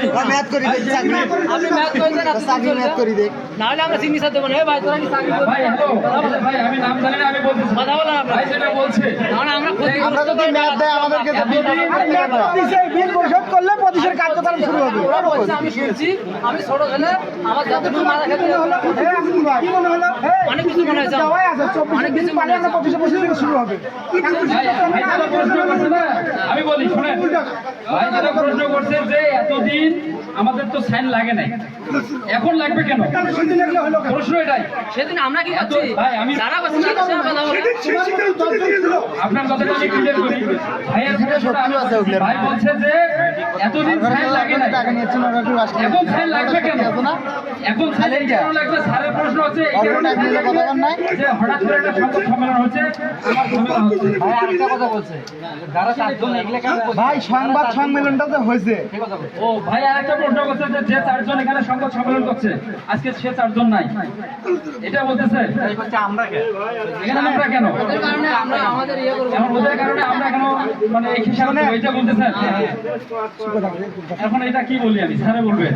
বলি ম্যাথ করি দেখ চাকরি আপনি ম্যাথ করেছেন আপনি চাকরি ম্যাথ করি দেখ নাহলে আমরা সিগনেচার দেবো না ভাই তোরা কি চাকরি ভাই ভাই আমি নাম জানি না আমি বলতেছি কথা বলেন আপনারা। ভাই যেটা বলছে নাহলে আমরা আমরা যদি ম্যাথ দেয় আমাদেরকে তো বিল বিল পরিশোধ করলে কার্যক্রম শুরু হবে আমি শুনছি আমি ছোট ছেলে আমার যতটুকু মাথা খেতে কি মনে হলো অনেক কিছু মনে হয়েছে অনেক কিছু মনে হয়েছে পঁচিশে শুরু হবে ভাই ভাই যেটা প্রশ্ন করছে না আমি বলি শুনেন ভাই যেটা প্রশ্ন করছে যে আমাদের তো সাইন লাগে নাই। এখন লাগবে কেন? প্রশ্ন এটাই। সেদিন আমরা কি করছি ভাই, আমি- আপনার কথাটা আমি ক্লিয়ার করি। ভাইয়ের সাথে আমি ভাই বলছে যে এতদিন সাইন লাগে নাই। এখন সাইন লাগবে কেন? এখন সাইন কারণে লাগবে? স্যারের প্রশ্ন হচ্ছে যে হঠাৎ করে একটা সংবাদ সম্মেলন হচ্ছে আমার ঝামেলা হচ্ছে। ভাই আরেকটা কথা বলছে। যারা এগুলো কেন ভাই সংবাদ সম্মেলনটা তো হয়েছে। ও ভাই আরেকটা করছে যে যে চারজন এখানে সংবাদ সম্মেলন করছে আজকে সে চারজন নাই। এটা বলতেছে? এখানে আমরা কেন? কারণে আমরা আমাদের করব এখন ওদের কারণে আমরা কেন মানে হিসাবে এটা এখন এটা কি বলি আমি? স্যারে বলবে।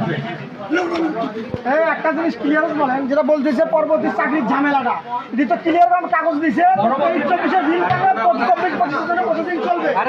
একটা জিনিস ক্লিয়ার বলেন যেটা বলতেছে পরবর্তী চাকরির ঝামেলাটা। এটি তো ক্লিয়ার কাগজ দিছে। চব্বিশে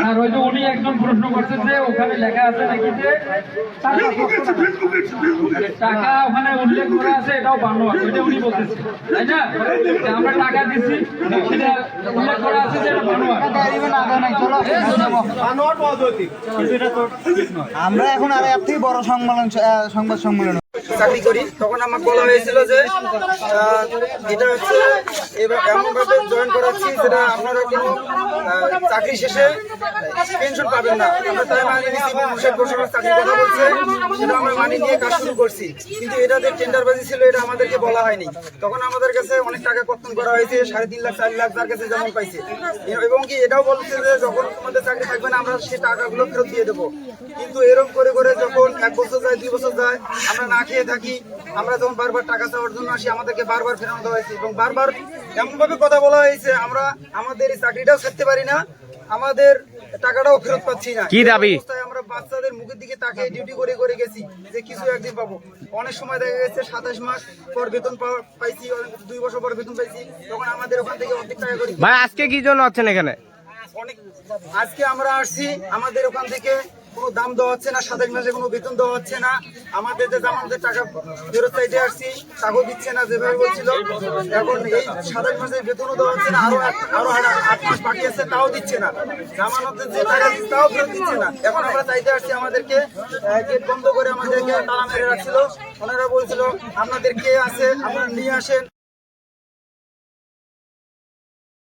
আর ওই যে উনি একজন প্রশ্ন করছে যে ওখানে লেখা আছে নাকি যে টাকা ওখানে উল্লেখ করা আছে এটাও বানো ওইটা উনি বলতেছে। তাই না? আমরা টাকা দিচ্ছি উল্লেখ করা আছে যে এটা বানোয়ার আমরা এখন আর এর থেকে বড় সম্মেলন আহ, সংবাদ সম্মেলন চাকরি করি, তখন আমাকে বলা হয়েছিল যে এটা হচ্ছে এবার এমনভাবে জয়েন করাচ্ছি যেটা আপনারা কোনো চাকরি শেষে পেনশন পাবেন না। আমরা তাই মানি নিয়েছি পরিষেবার চাকরির কথা বলছে সেটা আমরা মানি নিয়ে কাজ শুরু করছি। কিন্তু এটা যে টেন্ডারবাজি ছিল, এটা আমাদেরকে বলা হয়নি। তখন আমাদের কাছে অনেক টাকা কর্তন করা হয়েছে, সাড়ে তিন লাখ, চার লাখ, যার কাছে যেমন পাইছে। এবং কি এটাও বলছে যে, যখন তোমাদের চাকরি থাকবে না, আমরা সেই টাকাগুলো ফেরত দিয়ে দেবো। কিন্তু এরকম করে করে যখন এক বছর যায়, দুই বছর যায়, আমরা না খেয়ে থাকি আমরা যখন বারবার টাকা চাওয়ার জন্য আসি আমাদেরকে বারবার ফেরানো দেওয়া হয়েছে এবং বারবার এমন ভাবে কথা বলা হয়েছে আমরা আমাদের এই চাকরিটাও ছাড়তে পারি না আমাদের টাকাটাও ফেরত পাচ্ছি না। কি দাবি? আমরা বাচ্চাদের মুখের দিকে তাকিয়ে ডিউটি করে করে গেছি যে কিছু একদিন পাবো। অনেক সময় দেখা গেছে সাতাশ মাস পর বেতন পাইছি অনেক দুই বছর পর বেতন পাইছি তখন আমাদের ওখান থেকে অর্ধেক টাকা করে। ভাই আজকে কি জন্য আছেন এখানে? অনেক আজকে আমরা আসছি আমাদের ওখান থেকে কোনো দাম দেওয়া হচ্ছে না সাতাশ মাসে কোনো বেতন দেওয়া হচ্ছে না। আমাদের যে জামানতের টাকা ফেরত চাইতে আসছি টাকাও দিচ্ছে না যেভাবে বলছিল। এখন এই সাতাশ মাসের বেতনও দেওয়া হচ্ছে না, আরও আরও আট- মাস বাকি আছে, তাও দিচ্ছে না। জামানতের যে টাকা তাও ফেরত দিচ্ছে না। এখন আমরা চাইতে আসছি আমাদেরকে গেট বন্ধ করে আমাদেরকে তালা মেরে রাখছিল। ওনারা বলছিল, আপনাদের কে আছে? আপনারা নিয়ে আসেন।